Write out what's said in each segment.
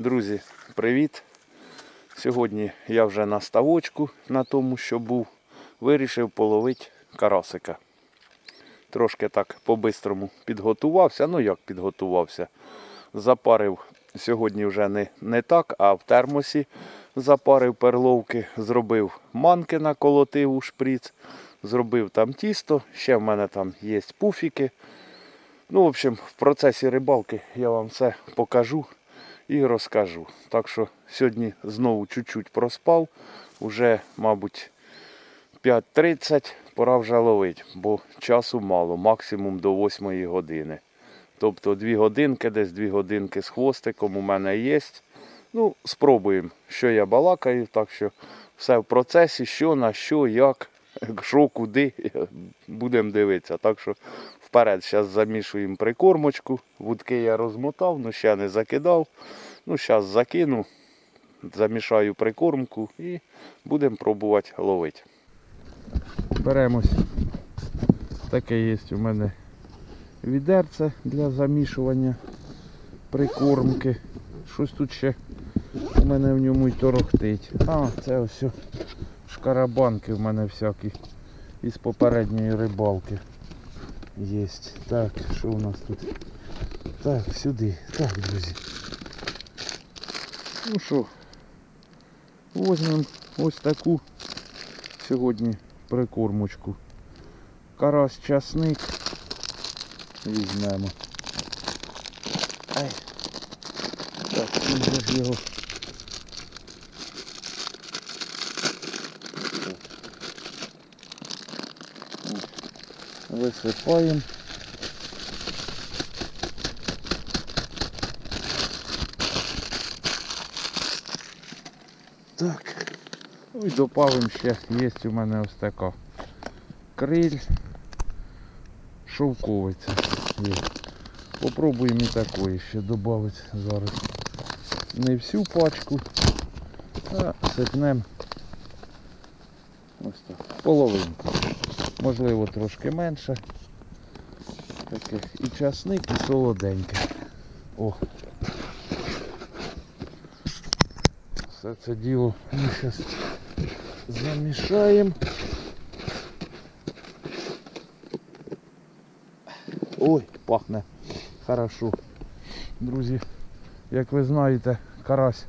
Друзі, привіт! Сьогодні я вже на ставочку на тому, що був, вирішив половити карасика. Трошки так по-бистрому підготувався. Ну як підготувався? Запарив сьогодні вже не, не так, а в термосі запарив перловки, зробив манки наколотив у шприц, зробив там тісто, ще в мене там є пуфіки. Ну, в общем, в процесі рибалки я вам все покажу і розкажу. Так що сьогодні знову чуть-чуть проспав. Уже, мабуть, 5.30 пора вже ловити, бо часу мало, максимум до 8 години. Тобто 2 годинки, десь 2 годинки з хвостиком у мене є. Ну, спробуємо, що я балакаю, так що все в процесі, що на що, як, що, куди, будемо дивитися. Так що вперед зараз замішуємо прикормочку. Вудки я розмотав, ну ще не закидав. Ну, зараз закину, замішаю прикормку і будемо пробувати ловити. Беремось. Таке є у мене відерце для замішування прикормки. Щось тут ще у мене в ньому й торохтить. А, це ось шкарабанки в мене всякі із попередньої рибалки є. Так, що у нас тут? Так, сюди. Так, друзі. Ну що, візьмемо ось таку сьогодні прикормочку. Карась часник візьмемо. Ай. Так, він ж. Висипаємо. Так. Ну і добавимо ще, є у мене ось така криль, шовковиця є. Попробуємо і такої ще додати зараз. Не всю пачку, а сипнемо ось так, половинку. Можливо трошки менше. Таке і часник, і солоденьке. О. Все це діло ми зараз замішаємо. Ой, пахне хорошо. Друзі, як ви знаєте, карась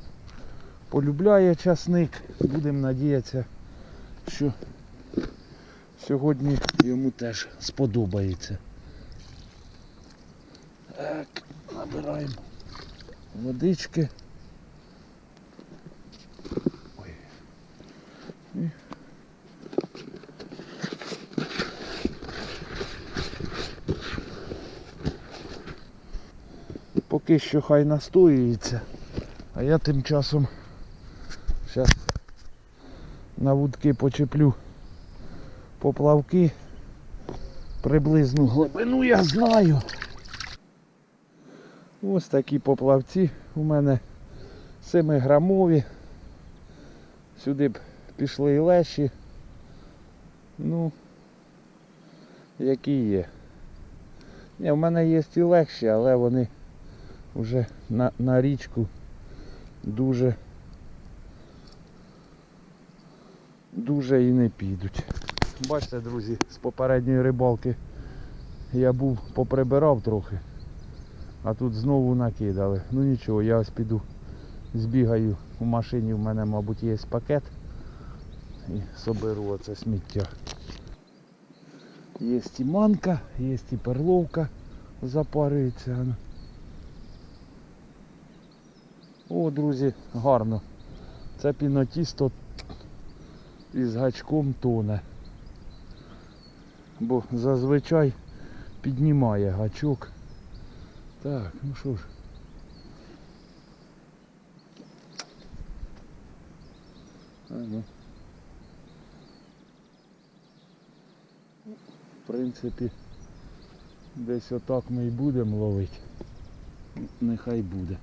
полюбляє часник. Будемо надіятися, що сьогодні йому теж сподобається. Так, набираємо водички. Ой. Поки що хай настоюється, а я тим часом зараз на вудки почеплю поплавки. Приблизну глибину я знаю. Ось такі поплавці у мене 7 грамові. Сюди б пішли і леші. Ну, які є. Ні, в мене є і легші, але вони вже на, на річку дуже дуже і не підуть. Бачите, друзі, з попередньої рибалки я був поприбирав трохи, а тут знову накидали. Ну нічого, я ось піду збігаю у машині, в мене, мабуть, є пакет і соберу оце сміття. Є і манка, є і перловка запарюється. О, друзі, гарно. Це пінотісто із гачком тоне. Бо зазвичай піднімає гачок. Так, ну що ж. А, ну. В принципі, десь отак ми і будемо ловити. Нехай буде.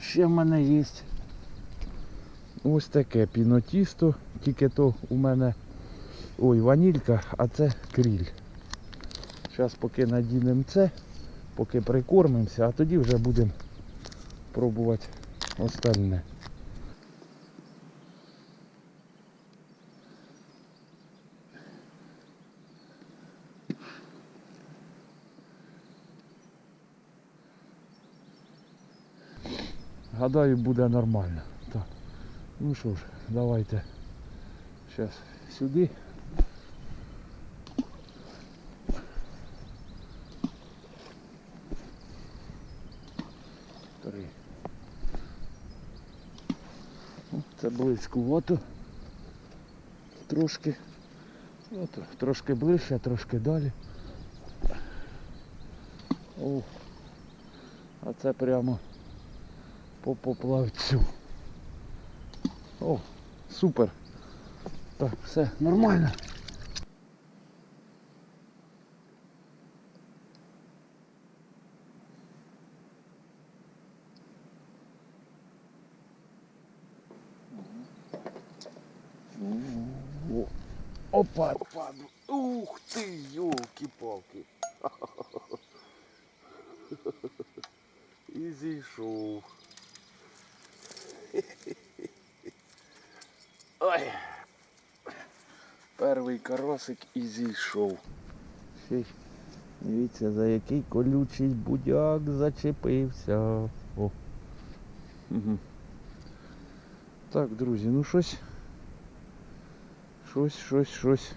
Ще в мене є ось таке пінотісто, тільки то у мене ой, ванілька, а це кріль. Зараз поки надінемо це, поки прикормимося, а тоді вже будемо пробувати остальне. Гадаю, буде нормально. Так. Ну що ж, давайте зараз сюди. Три. О, Це близькувато. Трошки. Ну, то- трошки ближче, трошки далі. О, а це прямо по поплавцю. О, супер. Так, все нормально. Опа, опа. Ух ти, йолки-палки. І зійшов. Ой. Перший карасик і зійшов. Дивіться, за який колючий будяк зачепився. О. Угу. Так, друзі, ну щось. Щось, щось, щось.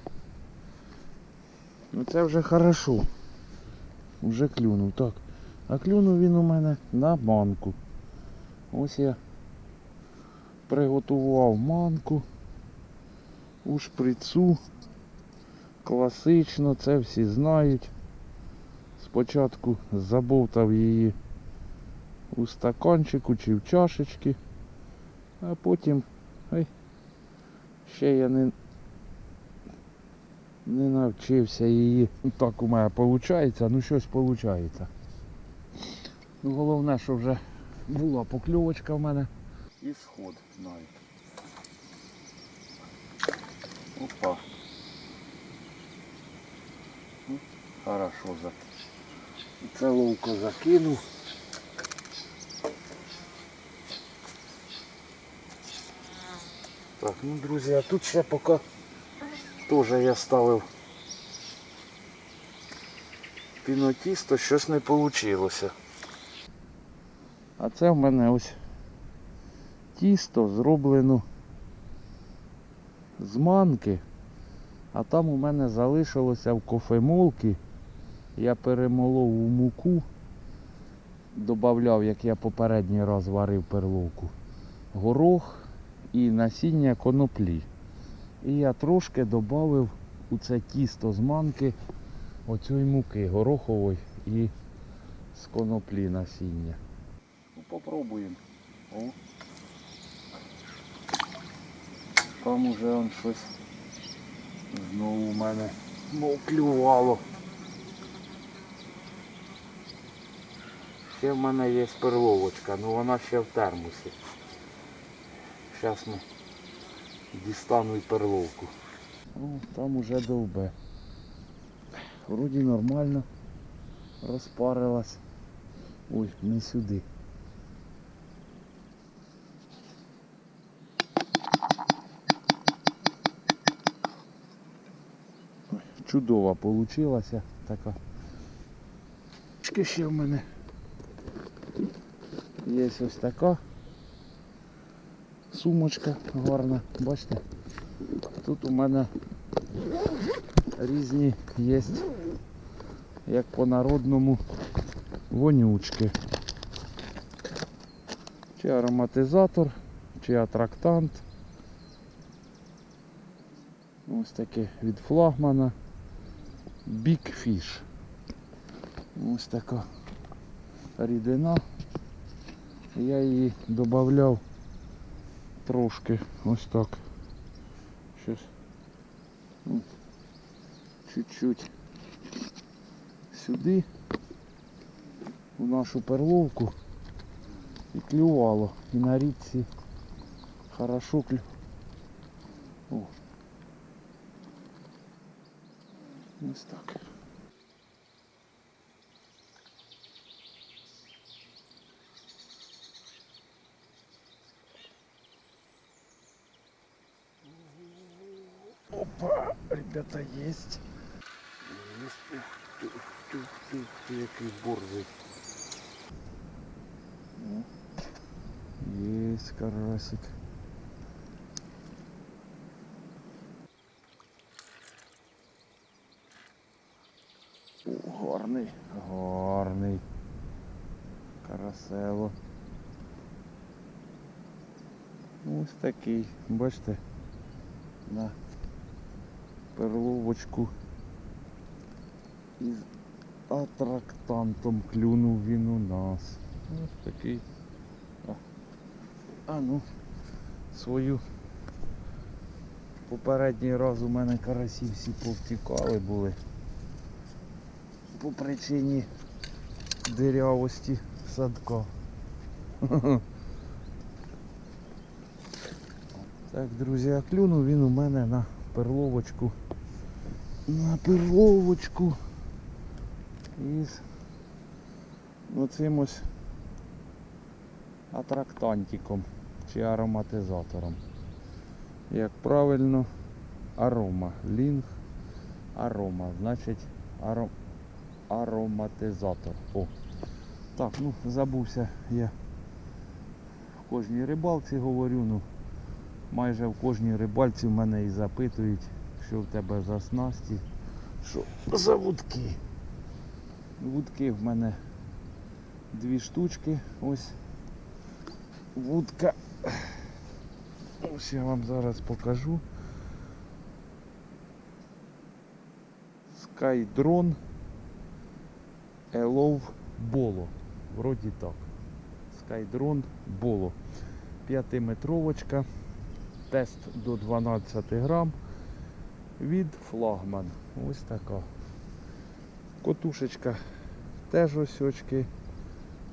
Ну це вже хорошо. Вже клюнув. Так. А клюнув він у мене на манку. Ось я приготував манку у шприцу. Класично, це всі знають. Спочатку забовтав її у стаканчику чи в чашечки, а потім ой, ще я не, не навчився її. Так у мене виходить, ну щось виходить. Ну, головне, що вже була покльовочка в мене. І сход навіть. Опа. Ну, Хорошо за. Це ловко закинув. Так, ну друзі, а тут ще поки теж я ставив пінотісто, щось не вийшло. А це в мене ось тісто зроблено з манки, а там у мене залишилося в кофемолці. Я перемолов у муку, додавав, як я попередній раз варив перловку, горох і насіння коноплі. І я трошки додав у це тісто з манки оцієї муки горохової і з коноплі насіння. Попробуємо. Там уже он щось знову у мене клювало. Ще в мене є перловочка, але вона ще в термосі. Зараз ми дістану і перловку. О, там уже довбе. Вроді нормально розпарилась. Ой, не сюди. Чудова получилася така. Ще в мене є ось така сумочка гарна, бачите? Тут у мене різні є, як по народному, вонючки. Чи ароматизатор, чи атрактант. Ось таке від флагмана. Big Fish. Ось така рідина. Я її додавав трошки ось так. Щось. ну, Чуть-чуть сюди у нашу перловку і клювало. І на річці хорошо клю. Ось так. Опа, ребята, есть. Есть. Ух ты, ух ты, ух ты, який борзий. Есть карасик. Гарний, гарний. Карасело. Ось такий, бачите, на перловочку із атрактантом клюнув він у нас. Ось такий. А, а ну, свою. Попередній раз у мене карасі всі повтікали були. По причині дирявості садка. Так, друзі, а клюнув він у мене на перловочку. На перловочку. Із оцим ось атрактантиком чи ароматизатором. Як правильно, арома. Лінг арома. Значить аро... ароматизатор. О. Так, ну забувся я в кожній рибалці говорю, ну майже в кожній рибальці в мене і запитують, що в тебе за снасті, що за вудки. Вудки в мене дві штучки. Ось вудка. Ось я вам зараз покажу. Skydrone Elov Bolo. Вроді так. Skydrone Bolo. П'ятиметровочка. Тест до 12 грам. Від флагман. Ось така. Котушечка теж ось очки.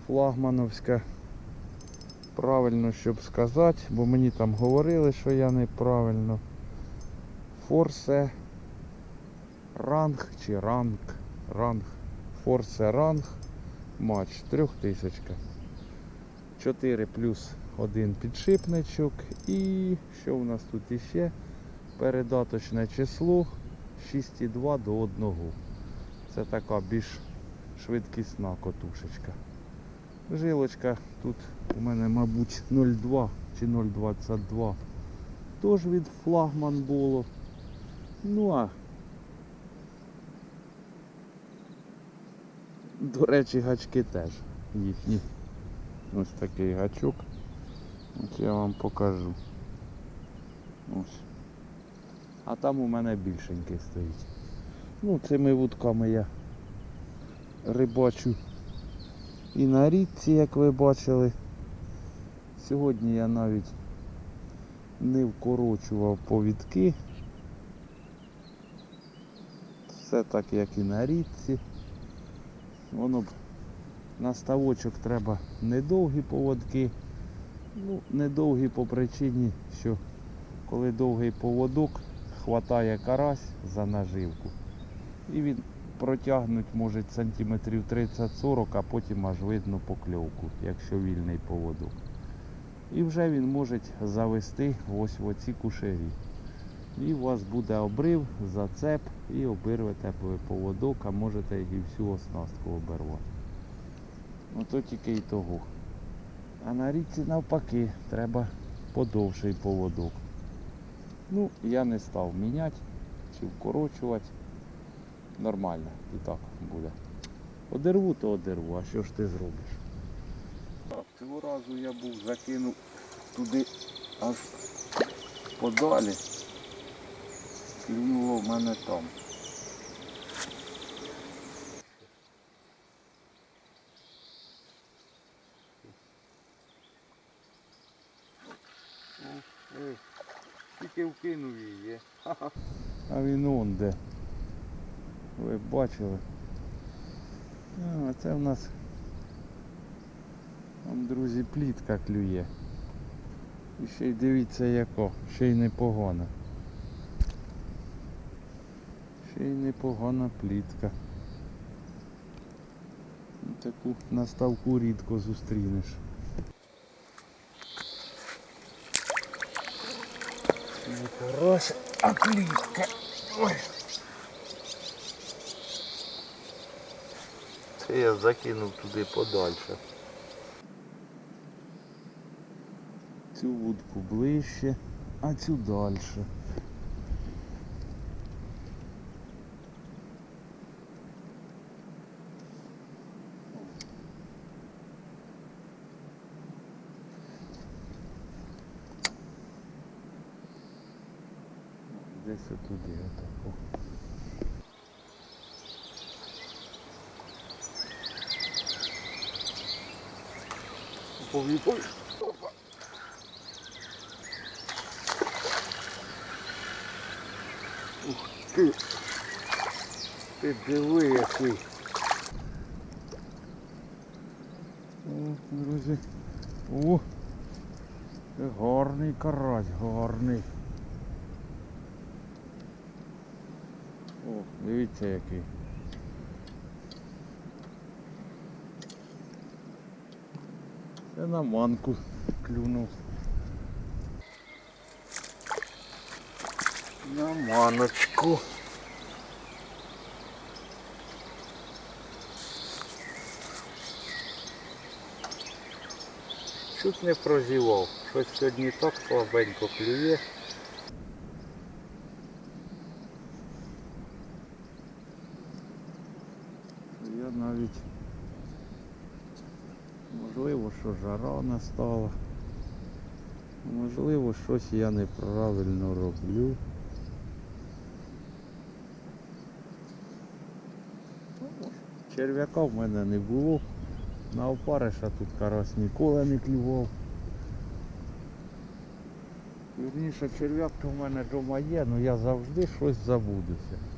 Флагмановська. Правильно, щоб сказати, бо мені там говорили, що я неправильно. Форсе ранг чи ранг. Ранг. Форсе ранг. Матч. Трьохтисячка. 4 плюс один підшипничок. І що у нас тут іще? Передаточне число 6,2 до 1. Це така більш швидкісна котушечка. Жилочка тут у мене, мабуть, 0,2 чи 0,22. Тож від флагман було. Ну а до речі, гачки теж їхні. Ось такий гачок. Ось я вам покажу. Ось. А там у мене більшенький стоїть. Ну, цими вудками я рибачу і на річці, як ви бачили. Сьогодні я навіть не вкорочував повідки. Все так, як і на річці. Воно б на ставочок треба недовгі поводки. Ну, недовгі по причині, що коли довгий поводок, хватає карась за наживку. І він протягнуть може сантиметрів 30-40, а потім аж видно покльовку, якщо вільний поводок. І вже він може завести ось в оці кушері. І у вас буде обрив, зацеп і обірвете поводок, а можете і всю оснастку обірвати. Ото тільки і того. А на річці навпаки, треба подовший поводок. Ну, я не став міняти чи вкорочувати. Нормально і так буде. Одерву, то одерву, а що ж ти зробиш? Цього разу я був закинув туди аж подалі. Клюнуло в мене там. Тільки вкинув її. А він он де. Ви бачили. А, це в нас там, друзі, плітка клює. І ще й дивіться яко, ще й непогана. Ще й непогана плітка. Таку на ставку рідко зустрінеш. Не карась, а клітка. Ой. Це я закинув туди подальше. Цю вудку ближче, а цю далі. Десь отуди отако. Пові, пові. Опа. Ух ти. Ти диви який. О, друзі. О, гарний карась, гарний. О, дивіться який. Це на манку клюнув. На маночку. Чуть не прозівав. Щось сьогодні так слабенько клює. Я навіть можливо, що жара настала. Можливо, щось я неправильно роблю. Черв'яка в мене не було. На опариша тут карась ніколи не клював. Вірніше, черв'ятка в мене вдома є, але я завжди щось забудуся.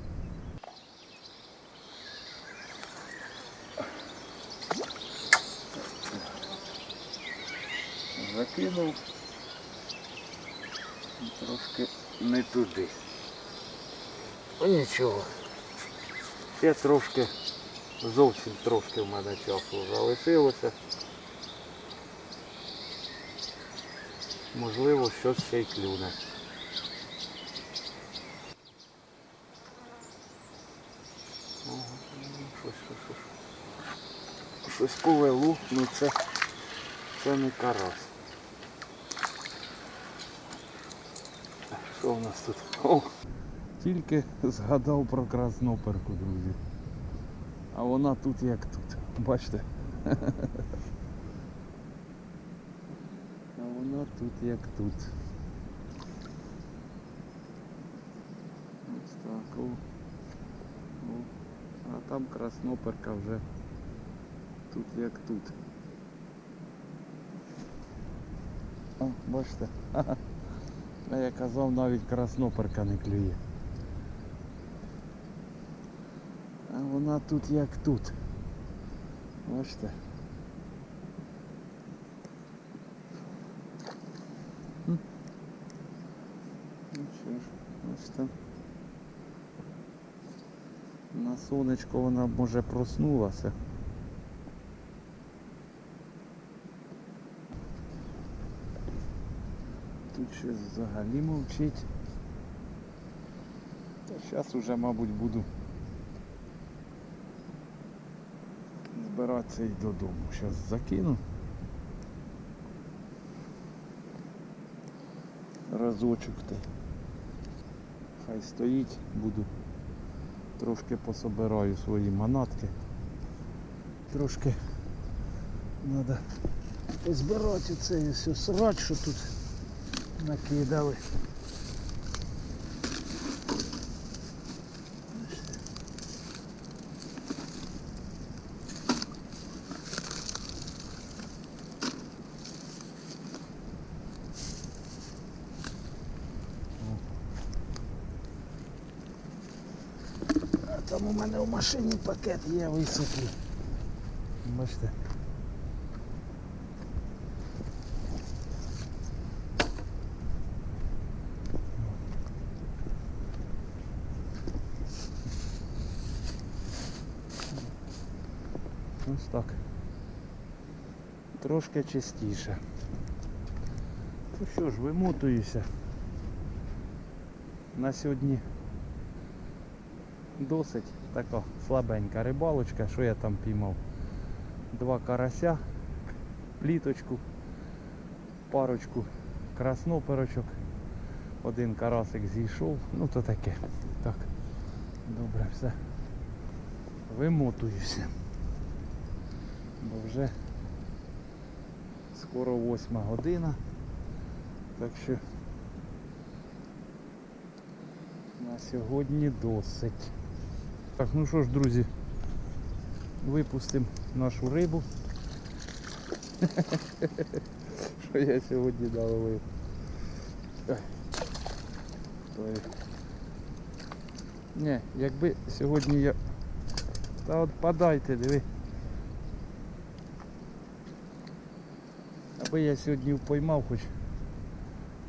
Закинув трошки не туди. Ну нічого. Ще трошки, зовсім трошки в мене часу залишилося. Можливо, щось ще й клюне. Щось, щось, щось. Щось повело, ну це, це не карась. Що в нас тут? О! Тільки згадав про красноперку, друзі. А вона тут як тут. Бачите? А вона тут як тут. Ось так. О. О. А там красноперка вже тут як тут. О, бачите? А я казав, навіть красноперка не клює. А вона тут як тут. Бачите? Ну що ж, бачите. На сонечко вона може проснулася. Тут щось взагалі мовчить. Та зараз уже, мабуть, буду збиратися і додому. Зараз закину. Разочок ти. Хай стоїть, буду трошки пособираю свої манатки. Трошки треба позбирати оцей все срач, що тут накидали. Там у мене в машині пакет є високий. Бачите. Ось так. Трошки чистіше. Ну що ж, вимотуюся. на сьогодні досить така слабенька рибалочка. Що я там піймав? Два карася, пліточку, парочку красноперочок. Один карасик зійшов. Ну то таке. Так. Добре, все. Вимотуюся. Бо вже скоро восьма година. Так що на сьогодні досить. Так, ну що ж, друзі, випустимо нашу рибу. Що я сьогодні наловив. Ні, якби сьогодні я... Та от падайте, диви. Аби я сьогодні поймав хоч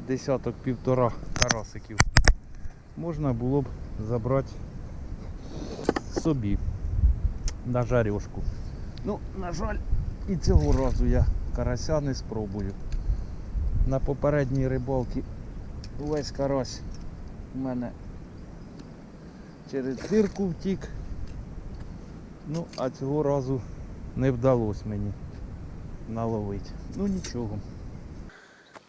десяток півтора карасиків, можна було б забрати собі на жарюшку. Ну, на жаль, і цього разу я карася не спробую. На попередній рибалці весь карась у мене через дирку втік. Ну, а цього разу не вдалося мені наловити. Ну нічого.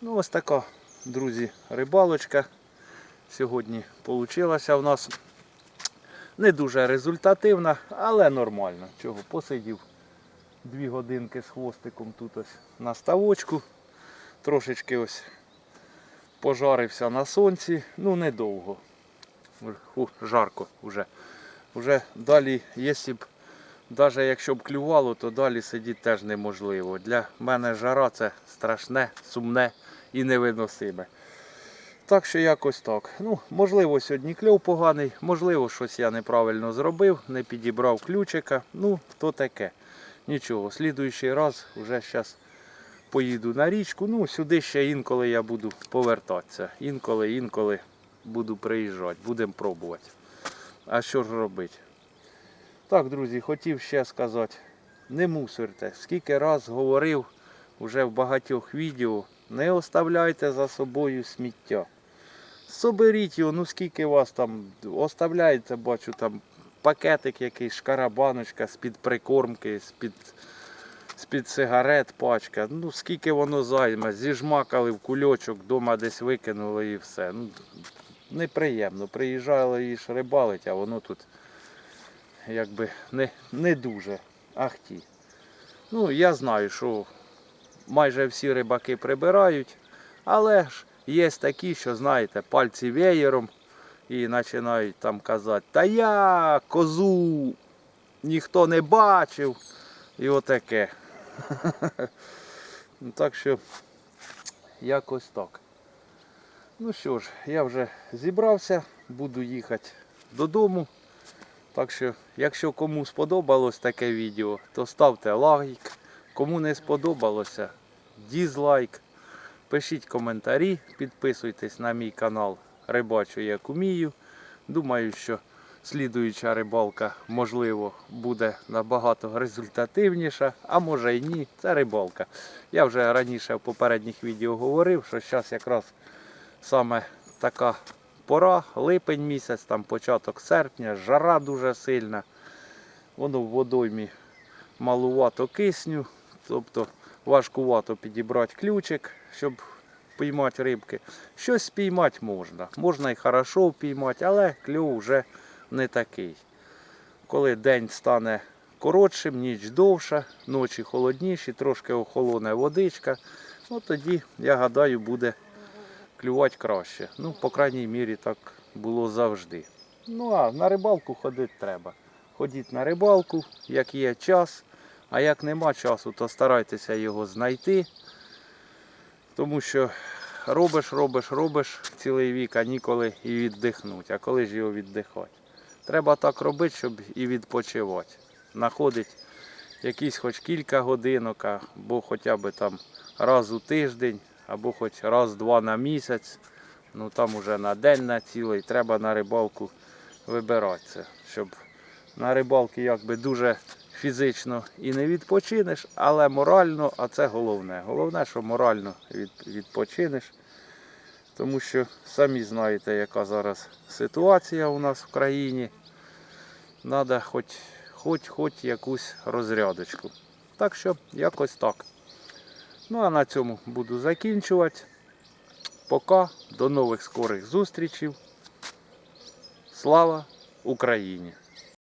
Ну ось така, друзі, рибалочка. Сьогодні вийшла в нас не дуже результативна, але нормально. Чого? Посидів дві годинки з хвостиком тут ось на ставочку. Трошечки ось пожарився на сонці. Ну недовго. Фу, жарко вже. Вже далі, якщо б, навіть якщо б клювало, то далі сидіти теж неможливо. Для мене жара це страшне, сумне і невиносиме. Так що якось так. Ну, можливо, сьогодні кльов поганий, можливо, щось я неправильно зробив, не підібрав ключика. Ну, то таке. Нічого, слідуючий раз вже зараз поїду на річку. Ну, сюди ще інколи я буду повертатися. Інколи, інколи буду приїжджати, будемо пробувати. А що ж робити? Так, друзі, хотів ще сказати, не мусорте. Скільки раз говорив вже в багатьох відео, не оставляйте за собою сміття. Соберіть його, ну скільки вас там оставляєте, бачу там пакетик якийсь, шкарабаночка з-під прикормки, з-під з-під сигарет пачка. Ну скільки воно займе, зіжмакали в кульочок, вдома десь викинули і все. Ну, неприємно. Приїжджали і ж рибалить, а воно тут якби не, не дуже ахті. Ну, я знаю, що майже всі рибаки прибирають, але ж є такі, що, знаєте, пальці веєром і починають там казати, та я козу ніхто не бачив. І отаке. Ну, Так що якось так. Ну що ж, я вже зібрався, буду їхати додому. Так що, якщо кому сподобалось таке відео, то ставте лайк. Кому не сподобалося, дізлайк. Пишіть коментарі, підписуйтесь на мій канал Рибачу як умію. Думаю, що слідуюча рибалка, можливо, буде набагато результативніша, а може й ні. Це рибалка. Я вже раніше в попередніх відео говорив, що зараз якраз саме така пора, липень місяць, там початок серпня, жара дуже сильна. Воно в водоймі малувато кисню, тобто важкувато підібрати ключик, щоб піймати рибки. Щось спіймати можна. Можна і хорошо впіймати, але кльов вже не такий. Коли день стане коротшим, ніч довша, ночі холодніші, трошки охолоне водичка, ну тоді, я гадаю, буде клювати краще. Ну, по крайній мірі, так було завжди. Ну а на рибалку ходити треба. Ходіть на рибалку, як є час, а як нема часу, то старайтеся його знайти. Тому що робиш, робиш, робиш цілий вік, а ніколи і віддихнути. А коли ж його віддихати? Треба так робити, щоб і відпочивати. Находить якісь хоч кілька годинок, або хоча б там раз у тиждень, або хоч раз-два на місяць. Ну там уже на день на цілий треба на рибалку вибиратися, щоб на рибалки якби дуже фізично і не відпочинеш, але морально, а це головне. Головне, що морально від, відпочинеш. Тому що самі знаєте, яка зараз ситуація у нас в країні. Треба хоч, хоч, хоч якусь розрядочку. Так що якось так. Ну а на цьому буду закінчувати. Пока, до нових скорих зустрічей. Слава Україні!